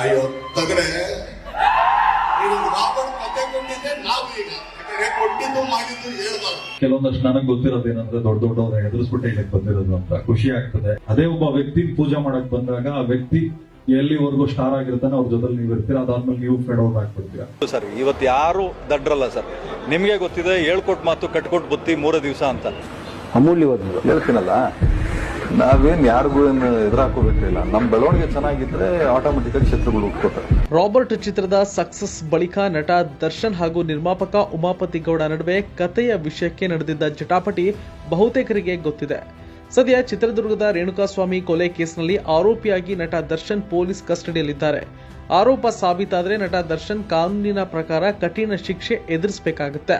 ಅಯ್ಯೋ ತಗ್ರೆ ಕೆಲವೊಂದಷ್ಟು ನನಗೆ ಗೊತ್ತಿರೋದೇನಂದ್ರೆ ದೊಡ್ಡ ದೊಡ್ಡವ್ರ ಎದುರಿಸ್ಬಿಟ್ಟೆ ಇಲ್ಲಿ ಬಂದಿರೋದು ಅಂತ. ಖುಷಿ ಆಗ್ತದೆ. ಅದೇ ಒಬ್ಬ ವ್ಯಕ್ತಿ ಪೂಜೆ ಮಾಡಕ್ ಬಂದಾಗ ಆ ವ್ಯಕ್ತಿ ಎಲ್ಲಿವರೆಗೂ ಸ್ಟಾರ್ ಆಗಿರ್ತಾನೆ ಅವ್ರ ಜೊತೆ ನೀವು ಇರ್ತೀರಾ ಅದಾದ್ಮೇಲೆ ನೀವು ಫೆಡ್ ಔಟ್ ಆಗ್ಬಿಡ್ತೀರಾ. ಸರ್ ಇವತ್ತು ಯಾರು ದಡ್ರಲ್ಲ ಸರ್. ನಿಮ್ಗೆ ಗೊತ್ತಿದೆ ಹೇಳ್ಕೊಟ್ ಮಾತು ಕಟ್ಕೊಟ್ ಬುತ್ತಿ ಮೂರೇ ದಿವಸ ಅಂತ. ಅಮೂಲ್ಯವಾದ ಹೇಳ್ತೀನಲ್ಲ? ನಾವೇನ್ ಯಾರಿಗೂ ಏನು ಎದುರಾಕೋಬೇಕಿಲ್ಲ ನಮ್ಮ ಬೆಳವಣಿಗೆ ಚೆನ್ನಾಗಿದ್ರೆ ಆಟೋಮೆಟಿಕ್ ಆಗಿ ಶತ್ರುಗಳು ಹುಟ್ಕೋತಾರೆ ರಾಬರ್ಟ್ ಚಿತ್ರದ ಸಕ್ಸಸ್ ಬಳಿಕ ನಟ ದರ್ಶನ್ ಹಾಗೂ ನಿರ್ಮಾಪಕ ಉಮಾಪತಿ ಗೌಡ ನಡುವೆ ಕಥೆಯ ವಿಷಯಕ್ಕೆ ನಡೆದಿದ್ದ ಜಟಾಪಟಿ ಬಹುತೇಕರಿಗೆ ಗೊತ್ತಿದೆ. ಸದ್ಯ ಚಿತ್ರದುರ್ಗದ ರೇಣುಕಾಸ್ವಾಮಿ ಕೊಲೆ ಕೇಸ್ನಲ್ಲಿ ಆರೋಪಿಯಾಗಿ ನಟ ದರ್ಶನ್ ಪೊಲೀಸ್ ಕಸ್ಟಡಿಯಲ್ಲಿದ್ದಾರೆ. ಆರೋಪ ಸಾಬೀತಾದರೆ ನಟ ದರ್ಶನ್ ಕಾನೂನಿನ ಪ್ರಕಾರ ಕಠಿಣ ಶಿಕ್ಷೆ ಎದುರಿಸಬೇಕಾಗುತ್ತೆ.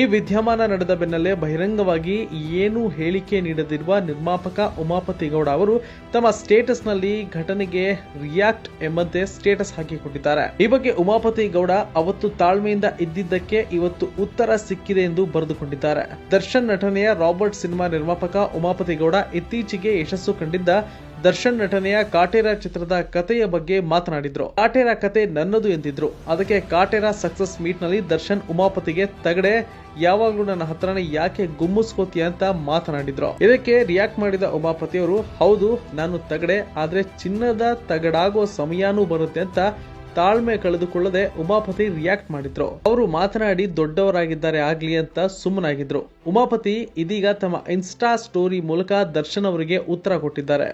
ಈ ವಿದ್ಯಮಾನ ನಡೆದ ಬೆನ್ನಲ್ಲೇ ಬಹಿರಂಗವಾಗಿ ಏನೂ ಹೇಳಿಕೆ ನೀಡದಿರುವ ನಿರ್ಮಾಪಕ ಉಮಾಪತಿ ಗೌಡ ಅವರು ತಮ್ಮ ಸ್ಟೇಟಸ್ನಲ್ಲಿ ಘಟನೆಗೆ ರಿಯಾಕ್ಟ್ ಎಂಬಂತೆ ಸ್ಟೇಟಸ್ ಹಾಕಿಕೊಂಡಿದ್ದಾರೆ. ಈ ಬಗ್ಗೆ ಉಮಾಪತಿ ಗೌಡ ಅವತ್ತು ತಾಳ್ಮೆಯಿಂದ ಇದ್ದಿದ್ದಕ್ಕೆ ಇವತ್ತು ಉತ್ತರ ಸಿಕ್ಕಿದೆ ಎಂದು ಬರೆದುಕೊಂಡಿದ್ದಾರೆ. ದರ್ಶನ್ ನಟನೆಯ ರಾಬರ್ಟ್ ಸಿನಿಮಾ ನಿರ್ಮಾಪಕ ಉಮಾಪತಿ ಗೌಡ ಇತ್ತೀಚೆಗೆ ಯಶಸ್ಸು ಕಂಡಿದ್ದ ದರ್ಶನ್ ನಟನೆಯ ಕಾಟೇರ ಚಿತ್ರದ ಕಥೆಯ ಬಗ್ಗೆ ಮಾತನಾಡಿದ್ರು. ಕಾಟೇರ ಕತೆ ನನ್ನದು ಎಂದಿದ್ರು. ಅದಕ್ಕೆ ಕಾಟೇರ ಸಕ್ಸಸ್ ಮೀಟ್ನಲ್ಲಿ ದರ್ಶನ್ ಉಮಾಪತಿಗೆ ತಗಡೆ, ಯಾವಾಗ್ಲೂ ನನ್ನ ಹತ್ರನೇ ಯಾಕೆ ಗುಮ್ಮಿಸ್ಕೋತಿ ಅಂತ ಮಾತನಾಡಿದ್ರು. ಇದಕ್ಕೆ ರಿಯಾಕ್ಟ್ ಮಾಡಿದ ಉಮಾಪತಿಯವರು, ಹೌದು, ನಾನು ತಗಡೆ, ಆದ್ರೆ ಚಿನ್ನದ ತಗಡಾಗೋ ಸಮಯನೂ ಬರುತ್ತೆ ಅಂತ ತಾಳ್ಮೆ ಕಳೆದುಕೊಳ್ಳದೆ ಉಮಾಪತಿ ರಿಯಾಕ್ಟ್ ಮಾಡಿದ್ರು. ಅವರು ಮಾತನಾಡಿ ದೊಡ್ಡವರಾಗಿದ್ದಾರೆ ಆಗ್ಲಿ ಅಂತ ಸುಮ್ಮನಾಗಿದ್ರು. ಉಮಾಪತಿ ಇದೀಗ ತಮ್ಮ ಇನ್ಸ್ಟಾ ಸ್ಟೋರಿ ಮೂಲಕ ದರ್ಶನ್ ಅವರಿಗೆ ಉತ್ತರ ಕೊಟ್ಟಿದ್ದಾರೆ.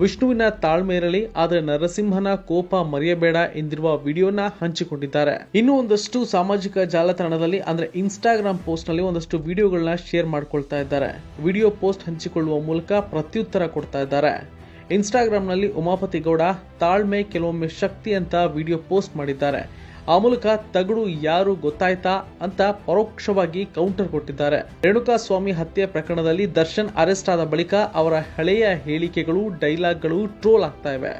ವಿಷ್ಣುವಿನ ತಾಳ್ಮೆ ಇರಲಿ, ಆದರೆ ನರಸಿಂಹನ ಕೋಪ ಮರೆಯಬೇಡ ಎಂದಿರುವ ವಿಡಿಯೋನ ಹಂಚಿಕೊಂಡಿದ್ದಾರೆ. ಇನ್ನು ಒಂದಷ್ಟು ಸಾಮಾಜಿಕ ಜಾಲತಾಣದಲ್ಲಿ, ಅಂದ್ರೆ ಇನ್ಸ್ಟಾಗ್ರಾಮ್ ಪೋಸ್ಟ್ನಲ್ಲಿ ಒಂದಷ್ಟು ವಿಡಿಯೋಗಳನ್ನ ಶೇರ್ ಮಾಡ್ಕೊಳ್ತಾ ಇದ್ದಾರೆ. ವಿಡಿಯೋ ಪೋಸ್ಟ್ ಹಂಚಿಕೊಳ್ಳುವ ಮೂಲಕ ಪ್ರತ್ಯುತ್ತರ ಕೊಡ್ತಾ ಇದ್ದಾರೆ. ಇನ್ಸ್ಟಾಗ್ರಾಂನಲ್ಲಿ ಉಮಾಪತಿ ಗೌಡ ತಾಳ್ಮೆ ಕೆಲವೊಮ್ಮೆ ಶಕ್ತಿ ಅಂತ ವಿಡಿಯೋ ಪೋಸ್ಟ್ ಮಾಡಿದ್ದಾರೆ. ಆ ಮೂಲಕ ತಗಡು ಯಾರು ಗೊತ್ತಾಯ್ತಾ ಅಂತ ಪರೋಕ್ಷವಾಗಿ ಕೌಂಟರ್ ಕೊಟ್ಟಿದ್ದಾರೆ. ರೇಣುಕಾ ಸ್ವಾಮಿ ಹತ್ಯೆ ಪ್ರಕರಣದಲ್ಲಿ ದರ್ಶನ್ ಅರೆಸ್ಟ್ ಆದ ಬಳಿಕ ಅವರ ಹಳೆಯ ಹೇಳಿಕೆಗಳು, ಡೈಲಾಗ್ಗಳು ಟ್ರೋಲ್ ಆಗ್ತಾ ಇವೆ.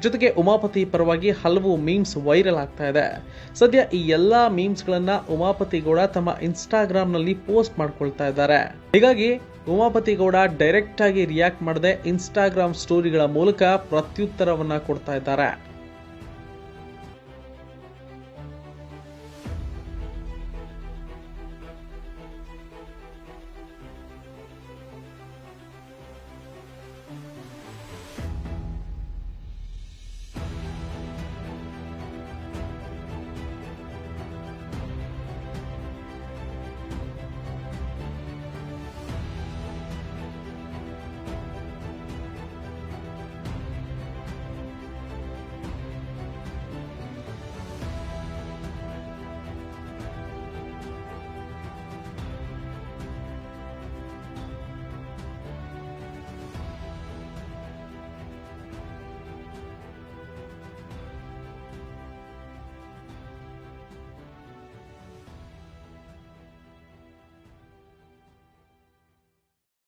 ಜೊತೆಗೆ ಉಮಾಪತಿ ಪರವಾಗಿ ಹಲವು ಮೀಮ್ಸ್ ವೈರಲ್ ಆಗ್ತಾ ಇದೆ. ಸದ್ಯ ಈ ಎಲ್ಲಾ ಮೀಮ್ಸ್ ಗಳನ್ನ ಉಮಾಪತಿ ಗೌಡ ತಮ್ಮ ಇನ್ಸ್ಟಾಗ್ರಾಮ್ನಲ್ಲಿ ಪೋಸ್ಟ್ ಮಾಡ್ಕೊಳ್ತಾ ಇದ್ದಾರೆ. ಹೀಗಾಗಿ ಉಮಾಪತಿ ಗೌಡ ಡೈರೆಕ್ಟ್ ಆಗಿ ರಿಯಾಕ್ಟ್ ಮಾಡದೆ ಇನ್ಸ್ಟಾಗ್ರಾಮ್ ಸ್ಟೋರಿಗಳ ಮೂಲಕ ಪ್ರತ್ಯುತ್ತರವನ್ನ ಕೊಡ್ತಾ ಇದ್ದಾರೆ.